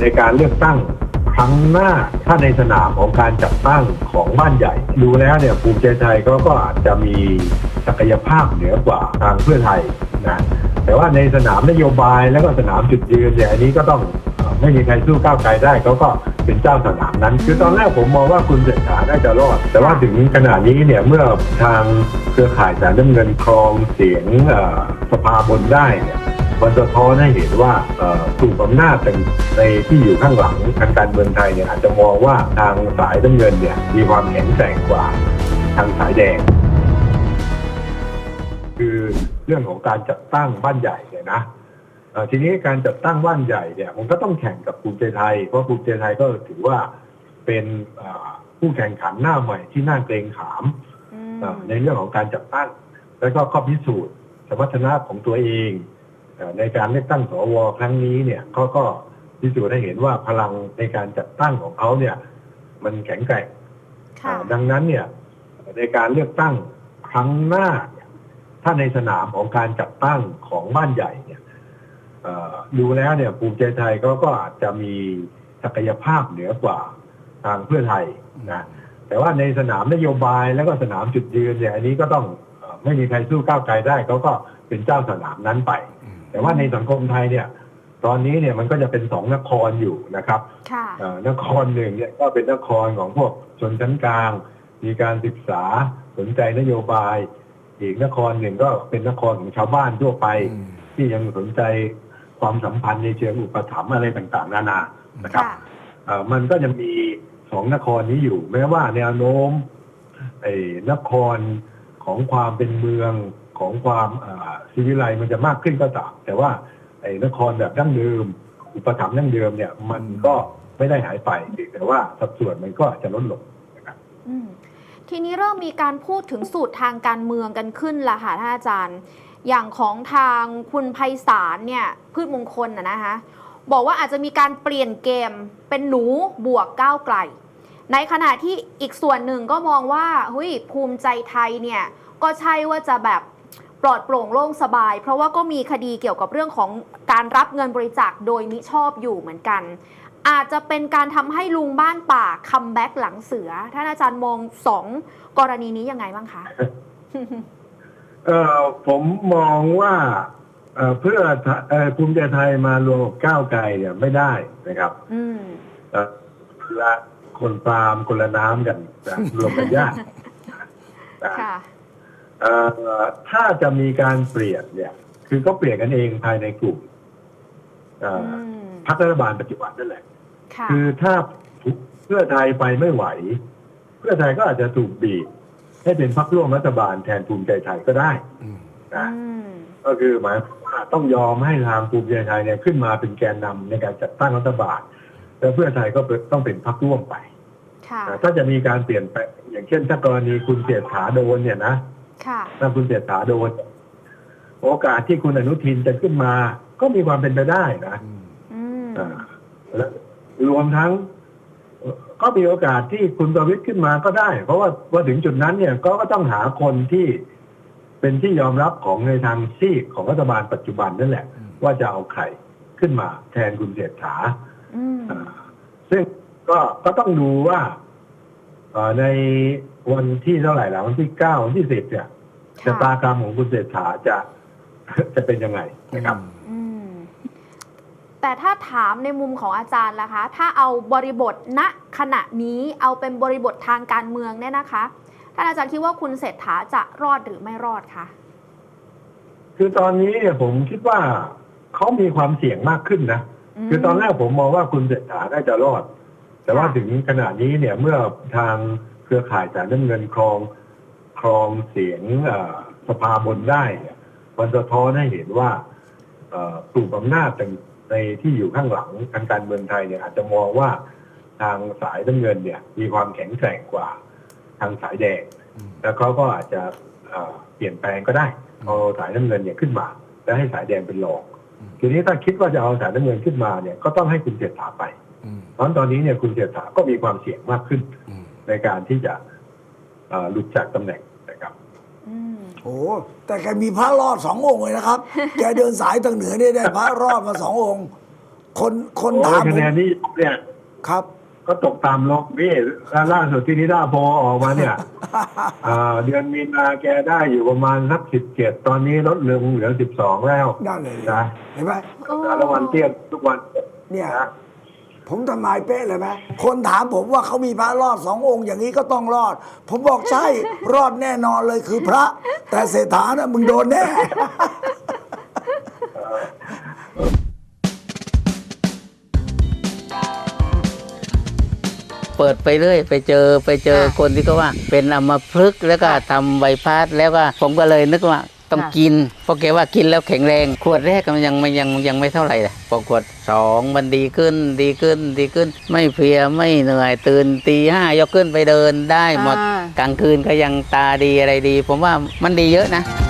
ในการเลือกตั้งครั้งหน้าถ้าในสนามของการจัดตั้งของบ้านใหญ่ ดูแล้วเนี่ยภูมิใจไทยก็ก็อาจจะมีศักยภาพเหนือกว่าทางเพื่อไทยนะแต่ว่าในสนามนโยบายแล้วก็สนามจุดยืนเนี่ยอันนี้ก็ต้องไม่มีใครสู้ก้าวไกลได้เขาก็เป็นเจ้าสนามนั้น คือตอนแรกผมมองว่าคุณเศรษฐาน่าจะรอด แต่ว่าถึงขณะนี้เนี่ยเมื่อทางเครือข่ายสารน้ำเงินครองเสียงสภาบนได้เนี่ย มันสะท้อนให้เห็นว่าเอ่อกลุ่มอำนาจในที่อยู่ข้างหลังทางการเมืองไทยเนี่ยอาจจะมองว่าทางสายน้ำเงินเนี่ยมีความแข็งแกร่งกว่าทางสายแดง คือเรื่องของการจัดตั้งบ้านใหญ่เนี่ยนะเอ่อทีนี้การจัดตั้งบ้านใหญ่เนี่ยมันก็ต้องแข่งกับภูมิใจไทยเพราะภูมิใจไทยก็ถือว่าเป็นเอ่อผู้แข่งขันหน้าใหม่ที่น่าเกรงขามอืมเอ่อในเรื่องของการจัดตั้ง แล้วก็ข้อพิสูจน์สมรรถนะของตัวเองเอ่อ ในการเลือกตั้งสวครั้งนี้เนี่ยเขาก็พิสูจน์ให้เห็นว่าพลังในการจัดตั้งของเขาเนี่ย มันแข็งแกร่งค่ะเอ่อดังนั้นเนี่ย ในการเลือกตั้งครั้งหน้าเนี่ยถ้าในสนามของการจัดตั้งของบ้านใหญ่เนี่ยเอ่อดูแล้วเนี่ยภูมิใจไทยก็ก็อาจจะมีศักยภาพเหนือกว่าทางเพื่อไทยนะแต่ว่าในสนามนโยบายแล้วก็สนามจุดยืนเนี่ยอันนี้ก็ต้องเอ่อไม่มีใครสู้ก้าวไกลได้เขาก็เป็นเจ้าสนามนั้นไป แต่ว่าในสังคมไทยเนี่ย ตอนนี้เนี่ยมันก็จะเป็นสองนครอยู่นะครับค่ะเอ่อนครหนึ่งเนี่ยก็เป็นนครของพวกชนชั้นกลาง มีการศึกษาสนใจนโยบาย อีกนครหนึ่งก็เป็นนครของชาวบ้านทั่วไป ที่ยังสนใจความสัมพันธ์ในเชิงอุปถัมภ์อะไรต่างๆ นานานะครับค่ะเอ่อมันก็จะมีสองนครนี้อยู่ แม้ว่าแนวโน้มไอ้นครของความเป็นเมือง ของความอ่าศิวิไลมันจะมากขึ้นก็ตามแต่ว่าไอ้นครแบบดั้งเดิม อุปถัมภ์ดั้งเดิมเนี่ยมันก็ไม่ได้หายไปแต่ว่าสัดส่วนมันก็จะลดลงนะครับทีนี้เริ่มมีการพูดถึงสูตรทางการเมืองกันขึ้นละค่ะท่านอาจารย์ อย่างของทางคุณไพศาลเนี่ยพืชมงคลนะนะคะบอกว่าอาจจะมีการเปลี่ยนเกมเป็นหนูบวกก้าวไกล ในขณะที่อีกส่วนหนึ่งก็มองว่าเฮ้ยภูมิใจไทยเนี่ยก็ใช่ว่าจะแบบ ปลอดโปร่งโล่งสบาย เพราะว่าก็มีคดีเกี่ยวกับเรื่องของการรับเงินบริจาคโดยมิชอบอยู่เหมือนกัน อาจจะเป็นการทำให้ลุงบ้านป่าคัมแบ็กหลังเสือ ท่านอาจารย์มองสองกรณีนี้ยังไงบ้างคะเอ่อผมมองว่าเอ่อเพื่อไทยเอ่อภูมิใจไทยมารวมกับก้าวไกลเนี่ยไม่ได้นะครับอืมเอ่อละคนปาล์มคนละน้ำกันนะรวมกันยากนะค่ะ เอ่อถ้าจะมีการเปลี่ยนเนี่ย คือก็เปลี่ยนกันเองภายในกลุ่มเอ่ออือมพรรครัฐบาลปัจจุบันนั่นแหละ ค่ะคือถ้าเพื่อไทยไปไม่ไหว เพื่อไทยก็อาจจะถูกบีบให้เป็นพรรคร่วมรัฐบาลแทนภูมิใจไทยก็ได้นะอืมก็คือหมายความว่าต้องยอมให้ทางภูมิใจไทยเนี่ยขึ้นมาเป็นแกนนำในการจัดตั้งรัฐบาลแล้วเพื่อไทยก็ต้องเป็นพรรคร่วมไปค่ะ นะถ้าจะมีการเปลี่ยนแปลงอย่างเช่นถ้ากรณีคุณเสียฐาโดนเนี่ยนะค่ะ ถ้าคุณเสียฐาโดน โอกาสที่คุณอนุทินจะขึ้นมา ก็มีความเป็นไปได้นะอืมอ่าและรวมทั้งเอ่อก็มีโอกาสที่คุณประวิตรขึ้นมาก็ได้ เพราะว่าว่าถึงจุดนั้นเนี่ยก็ก็ต้องหาคนที่เป็นที่ยอมรับของในทางซีกของรัฐบาลปัจจุบันนั่นแหละ ว่าจะเอาใครขึ้นมาแทนคุณเศรษฐาอืมอ่าซึ่งก็ก็ต้องดูว่าเอ่อ ในวันที่เท่าไหร่ละวันที่เก้าวันที่สิบเนี่ยชะตากรรมของคุณเศรษฐาจะจะเป็นยังไงนะครับอืมแต่ถ้าถามในมุมของอาจารย์ล่ะคะ ถ้าเอาบริบทณขณะนี้เอาเป็นบริบททางการเมืองเนี่ยนะคะท่านอาจารย์คิดว่าคุณเศรษฐาจะรอดหรือไม่รอดคะคือตอนนี้เนี่ยผมคิดว่าเขามีความเสี่ยงมากขึ้นนะมคือตอนแรกผมมองว่าคุณเศรษฐาน่าจะรอด แต่ว่าค่ะถึงขณะนี้เนี่ยเมื่อทางเครือข่ายสารน้ำเงินครองครองเสียงเอ่อสภาบนได้เนี่ยมันสะท้อนให้เห็นว่าเอ่อกลุ่มอำนาจในที่อยู่ข้างหลังทางการเมืองไทยเนี่ยอาจจะมองว่าทางสายน้ำเงินเนี่ย มีความแข็งแกร่งกว่าทางสายแดง แล้วเขาก็อาจจะเอ่อเปลี่ยนแปลงก็ได้เอาสายน้ำเงินเนี่ยขึ้นมา แล้วให้สายแดงเป็นรองอืมทีนี้ถ้าคิดว่าจะเอาสายน้ำเงินขึ้นมาเนี่ยก็ต้องให้คุณเศรษฐาไป เพราะฉะนั้นตอนนี้เนี่ยคุณเศรษฐาก็มีความเสี่ยงมากขึ้น ในการที่จะเอ่อหลุดจากตำแหน่งนะครับอืมโอ้แต่แกมีพระรอดสององค์เลยนะครับ แกเดินสายทางเหนือเนี่ยได้พระรอดมาสององค์ คนคนโอ้ถายมคะผแนมนนี่เนี่ยครับ ก็ตกตามลบนี่แล้วล่าสุดที่นิดาโพลออกมาเนี่ยอ่าเดือนมีนาแกได้อยู่ประมาณสักสิบเจ็ดตอนนี้ลดลงเหลือสิบสองแล้วนั่นเลยนะเห็นไหมโอ้แล้ววันเตี้ยทุกวันเนี่ยนะ ผมทำนายเป๊ะเลยไหมคนถามผมว่าเขามีพระรอดสององค์อย่างนี้ก็ต้องรอด ผมบอกใช่รอดแน่นอนเลยคือพระ แต่เศรษฐานะมึงโดนแน่ เปิดไปเรื่อยไปเจอไปเจอค่ะคนที่เขาว่า เป็นอัมพฤกษ์แล้วก็ค่ะทำใบพัดแล้วก็ผมก็เลยนึกว่า ต้องค่ะกินเพราะแกว่ากินแล้วแข็งแรง ขวดแรกมันยังมันยังยังไม่เท่าไหร่เลยพอขวดสองมันดีขึ้นดีขึ้นดีขึ้น ไม่เพลียไม่เหนื่อยตื่นตีห้ายกขึ้นไปเดินได้หมดอ่ากลางคืนก็ยังตาดีอะไรดี ผมว่ามันดีเยอะนะค